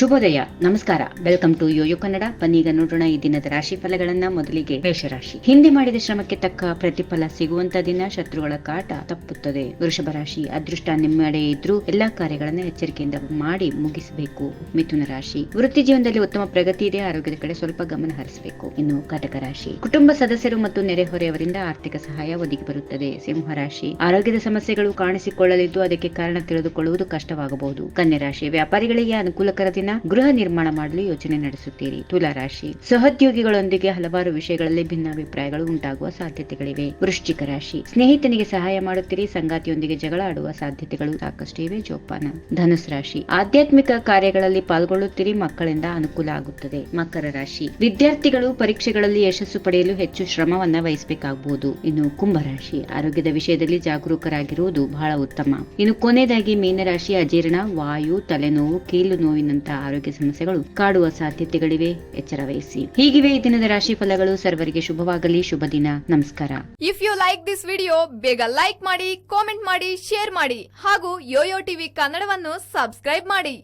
ಶುಭೋದಯ. ನಮಸ್ಕಾರ. Welcome to YoYo Kannada. ಬನ್ನೀಗ ನೋಡೋಣ ಈ ದಿನದ ರಾಶಿ ಫಲಗಳನ್ನ ಮೊದಲಿಗೆ ಮೇಷರಾಶಿ. ಹಿಂದೆ ಮಾಡಿದ ಶ್ರಮಕ್ಕೆ ತಕ್ಕ ಪ್ರತಿಫಲ ಸಿಗುವಂತ ದಿನ ಶತ್ರುಗಳ ಕಾಟ ತಪ್ಪುತ್ತದೆ. ವೃಷಭ ರಾಶಿ, ಅದೃಷ್ಟ ನಿಮ್ಮಡೆ ಇದ್ರೂ ಎಲ್ಲಾ ಕಾರ್ಯಗಳನ್ನ ಎಚ್ಚರಿಕೆಯಿಂದ ಮಾಡಿ ಮುಗಿಸಬೇಕು. ಮಿಥುನ ರಾಶಿ, ವೃತ್ತಿ ಜೀವನದಲ್ಲಿ ಉತ್ತಮ ಪ್ರಗತಿ ಇದೆ, ಆರೋಗ್ಯದ ಕಡೆ ಸ್ವಲ್ಪ ಗಮನ ಹರಿಸಬೇಕು. ಇನ್ನು ಕಟಕ ರಾಶಿ, ಕುಟುಂಬ ಸದಸ್ಯರು ಮತ್ತು ನೆರೆಹೊರೆಯವರಿಂದ ಆರ್ಥಿಕ ಸಹಾಯ ಒದಗಿ ಬರುತ್ತದೆ. ಸಿಂಹ ರಾಶಿ, ಆರೋಗ್ಯದ ಸಮಸ್ಯೆಗಳು ಕಾಣಿಸಿಕೊಳ್ಳಲಿದ್ದು ಅದಕ್ಕೆ ಕಾರಣ ತಿಳಿದುಕೊಳ್ಳುವುದು ಕಷ್ಟವಾಗಬಹುದು. ಕನ್ಯಾ ರಾಶಿ, ವ್ಯಾಪಾರಿಗಳಿಗೆ ಅನುಕೂಲಕರ ದಿನ ಗೃಹ ನಿರ್ಮಾಣ ಮಾಡಲು ಯೋಚನೆ ನಡೆಸುತ್ತೀರಿ. ತುಲಾರಾಶಿ ಸಹೋದ್ಯೋಗಿಗಳೊಂದಿಗೆ ಹಲವಾರು ವಿಷಯಗಳಲ್ಲಿ ಭಿನ್ನಾಭಿಪ್ರಾಯಗಳು ಉಂಟಾಗುವ ಸಾಧ್ಯತೆಗಳಿವೆ. ವೃಶ್ಚಿಕ ರಾಶಿ. ಸ್ನೇಹಿತನಿಗೆ ಸಹಾಯ ಮಾಡುತ್ತೀರಿ. ಸಂಗಾತಿಯೊಂದಿಗೆ ಜಗಳ ಆಡುವ ಸಾಧ್ಯತೆಗಳು ಸಾಕಷ್ಟು ಇವೆ. ಜೋಪಾನ. ಧನುಸ್ ರಾಶಿ. ಆಧ್ಯಾತ್ಮಿಕ ಕಾರ್ಯಗಳಲ್ಲಿ ಪಾಲ್ಗೊಳ್ಳುತ್ತೀರಿ. ಮಕ್ಕಳಿಂದ ಅನುಕೂಲ ಆಗುತ್ತದೆ. ಮಕರ ರಾಶಿ. ವಿದ್ಯಾರ್ಥಿಗಳು ಪರೀಕ್ಷೆಗಳಲ್ಲಿ ಯಶಸ್ಸು ಪಡೆಯಲು ಹೆಚ್ಚು ಶ್ರಮವನ್ನ ವಹಿಸಬೇಕಾಗಬಹುದು. ಇನ್ನು ಕುಂಭರಾಶಿ ಆರೋಗ್ಯದ ವಿಷಯದಲ್ಲಿ ಜಾಗರೂಕರಾಗಿರುವುದು ಬಹಳ ಉತ್ತಮ. ಇನ್ನು ಕೊನೆಯದಾಗಿ ಮೀನರಾಶಿ. ಅಜೀರ್ಣ, ವಾಯು, ತಲೆನೋವು ಕೀಲು ನೋವಿನಂತಹ ಆರೋಗ್ಯ ಸಮಸ್ಯೆಗಳು ಕಾಡುವ ಸಾಧ್ಯತೆಗಳಿವೆ. ಎಚ್ಚರ ವಹಿಸಿ. ಹೀಗಿವೆ ಈ ದಿನದ ರಾಶಿ ಫಲಗಳು. ಸರ್ವರಿಗೆ ಶುಭವಾಗಲಿ. ಶುಭ ದಿನ. ನಮಸ್ಕಾರ. If you like this video ಬೇಗ ಲೈಕ್ ಮಾಡಿ ಕಾಮೆಂಟ್ ಮಾಡಿ ಶೇರ್ ಮಾಡಿ ಹಾಗೂ ಯೋಯೋ ಟಿವಿ ಕನ್ನಡವನ್ನು ಸಬ್ಸ್ಕ್ರೈಬ್ ಮಾಡಿ.